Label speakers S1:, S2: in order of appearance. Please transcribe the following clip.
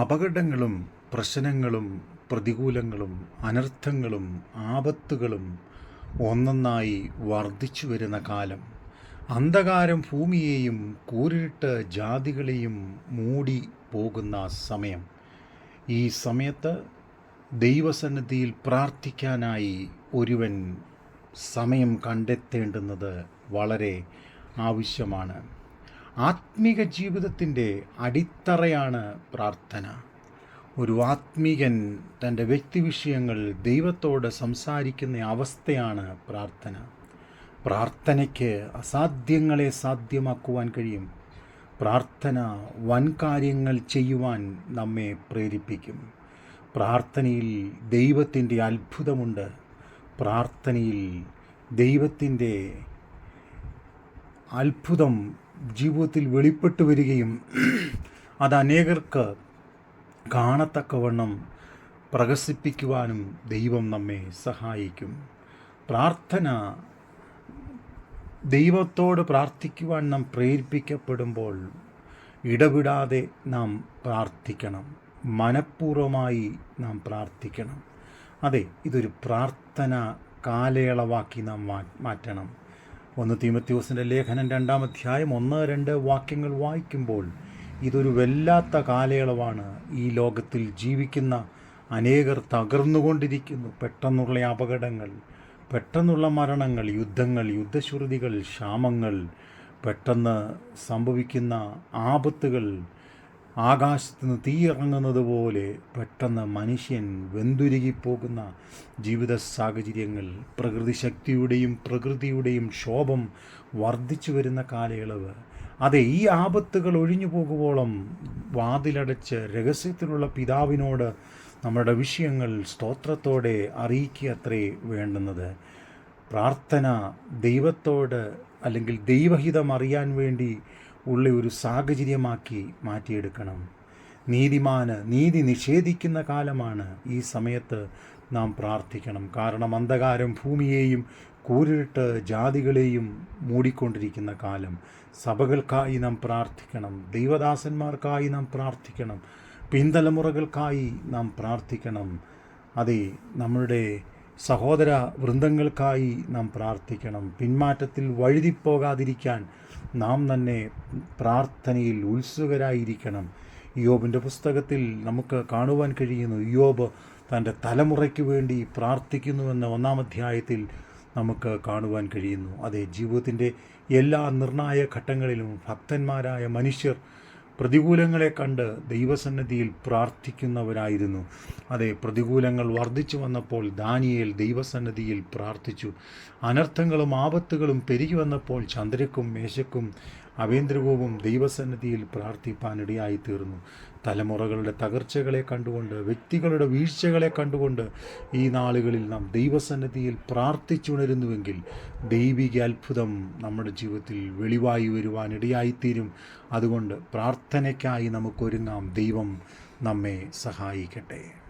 S1: അപകടങ്ങളും പ്രശ്നങ്ങളും പ്രതികൂലങ്ങളും അനർത്ഥങ്ങളും ആപത്തുകളും ഒന്നൊന്നായി വർദ്ധിച്ചു വരുന്ന കാലം. അന്ധകാരം ഭൂമിയെയും കൂരിട്ട് ജാതികളെയും മൂടി പോകുന്ന സമയം. ഈ സമയത്ത് ദൈവസന്നിധിയിൽ പ്രാർത്ഥിക്കാനായി ഒരുവൻ സമയം കണ്ടെത്തേണ്ടുന്നത് വളരെ ആവശ്യമാണ്. ആത്മീക ജീവിതത്തിന്റെ അടിത്തറയാണ് പ്രാർത്ഥന. ഒരു ആത്മീകൻ തന്റെ വ്യക്തിവിഷയങ്ങൾ ദൈവത്തോട് സംസാരിക്കുന്ന അവസ്ഥയാണ് പ്രാർത്ഥന. പ്രാർത്ഥനയ്ക്ക് അസാധ്യങ്ങളെ സാധ്യമാക്കുവാൻ കഴിയും. പ്രാർത്ഥന വൻ കാര്യങ്ങൾ ചെയ്യുവാൻ നമ്മെ പ്രേരിപ്പിക്കും. പ്രാർത്ഥനയിൽ ദൈവത്തിന്റെ അത്ഭുതമുണ്ട്. പ്രാർത്ഥനയിൽ ദൈവത്തിന്റെ അത്ഭുതം ജീവിതത്തിൽ വെളിപ്പെട്ടു വരികയും അത് അനേകർക്ക് കാണത്തക്കവണ്ണം പ്രകസിപ്പിക്കുവാനും ദൈവം നമ്മെ സഹായിക്കും. പ്രാർത്ഥന ദൈവത്തോട് പ്രാർത്ഥിക്കുവാൻ നാം പ്രേരിപ്പിക്കപ്പെടുമ്പോൾ ഇടപെടാതെ നാം പ്രാർത്ഥിക്കണം. മനഃപൂർവമായി നാം പ്രാർത്ഥിക്കണം. അതെ ഇതൊരു പ്രാർത്ഥന കാലയളവാക്കി നാം മാറ്റണം. ഒന്ന് തീമത്യോസിന്റെ ലേഖനം രണ്ടാം അധ്യായം ഒന്ന് രണ്ട് വാക്യങ്ങൾ വായിക്കുമ്പോൾ ഇതൊരു വല്ലാത്ത കാലയളവാണ് ഈ ലോകത്തിൽ ജീവിക്കുന്ന അനേകർ തകർന്നുകൊണ്ടിരിക്കുന്നു. പെട്ടെന്നുള്ള അപകടങ്ങൾ പെട്ടെന്നുള്ള മരണങ്ങൾ യുദ്ധങ്ങൾ യുദ്ധശ്രുതികൾ ക്ഷാമങ്ങൾ പെട്ടെന്ന് സംഭവിക്കുന്ന ആപത്തുകൾ ആകാശത്ത് നിന്ന് തീയിറങ്ങുന്നത് പോലെ പെട്ടെന്ന് മനുഷ്യൻ വെന്തുരുകിപ്പോകുന്ന ജീവിത സാഹചര്യങ്ങൾ പ്രകൃതി ശക്തിയുടെയും പ്രകൃതിയുടെയും ക്ഷോഭം വർദ്ധിച്ചു വരുന്ന കാലയളവ്. അതെ ഈ ആപത്തുകൾ ഒഴിഞ്ഞു പോകുവോളം വാതിലടച്ച് രഹസ്യത്തിലുള്ള പിതാവിനോട് നമ്മുടെ വിഷയങ്ങൾ സ്തോത്രത്തോടെ അറിയിക്കുക അത്രേ വേണ്ടുന്നത്. പ്രാർത്ഥന ദൈവത്തോട് അല്ലെങ്കിൽ ദൈവഹിതം അറിയാൻ വേണ്ടി ഉള്ള ഒരു സാഹചര്യമാക്കി മാറ്റിയെടുക്കണം. നീതിമാന് നീതി നിഷേധിക്കുന്ന കാലമാണ് ഈ സമയത്ത് നാം പ്രാർത്ഥിക്കണം. കാരണം അന്ധകാരം ഭൂമിയെയും കൂരിട്ട് ജാതികളെയും മൂടിക്കൊണ്ടിരിക്കുന്ന കാലം. സഭകൾക്കായി നാം പ്രാർത്ഥിക്കണം. ദൈവദാസന്മാർക്കായി നാം പ്രാർത്ഥിക്കണം. പിൻതലമുറകൾക്കായി നാം പ്രാർത്ഥിക്കണം. അതെ നമ്മളുടെ സഹോദര വൃന്ദങ്ങൾക്കായി നാം പ്രാർത്ഥിക്കണം. പിന്മാറ്റത്തിൽ വഴുതിപ്പോകാതിരിക്കാൻ നാം തന്നെ പ്രാർത്ഥനയിൽ ഉത്സുകരായിരിക്കണം. യോബിന്റെ പുസ്തകത്തിൽ നമുക്ക് കാണുവാൻ കഴിയുന്നു യോബ് തന്റെ തലമുറയ്ക്ക് വേണ്ടി പ്രാർത്ഥിക്കുന്നുവെന്ന ഒന്നാം അധ്യായത്തിൽ നമുക്ക് കാണുവാൻ കഴിയുന്നു. അതെ ജീവിതത്തിന്റെ എല്ലാ നിർണായ ഘട്ടങ്ങളിലും ഭക്തന്മാരായ മനുഷ്യർ പ്രതികൂലങ്ങളെ കണ്ട് ദൈവസന്നിധിയിൽ പ്രാർത്ഥിക്കുന്നവരായിരുന്നു. അതെ പ്രതികൂലങ്ങൾ വർദ്ധിച്ചു വന്നപ്പോൾ ദാനിയേൽ ദൈവസന്നിധിയിൽ പ്രാർത്ഥിച്ചു. അനർത്ഥങ്ങളും ആപത്തുകളും പെരുകി വന്നപ്പോൾ ചന്ദ്രക്കും മേശക്കും അവേന്ദ്രകവും ദൈവസന്നിധിയിൽ പ്രാർത്ഥിപ്പാനിടയായി തീർന്നു തലമുറകളുടെ തകർച്ചകളെ കണ്ടുകൊണ്ട് വ്യക്തികളുടെ വീഴ്ചകളെ കണ്ടുകൊണ്ട് ഈ നാളുകളിൽ നാം ദൈവസന്നിധിയിൽ പ്രാർത്ഥിച്ചുണരുന്നുവെങ്കിൽ ദൈവിക അത്ഭുതം നമ്മുടെ ജീവിതത്തിൽ വെളിവായി വരുവാനിടയായിത്തീരും. അതുകൊണ്ട് പ്രാർത്ഥനയ്ക്കായി നമുക്കൊരുങ്ങാം. ദൈവം നമ്മെ സഹായിക്കട്ടെ.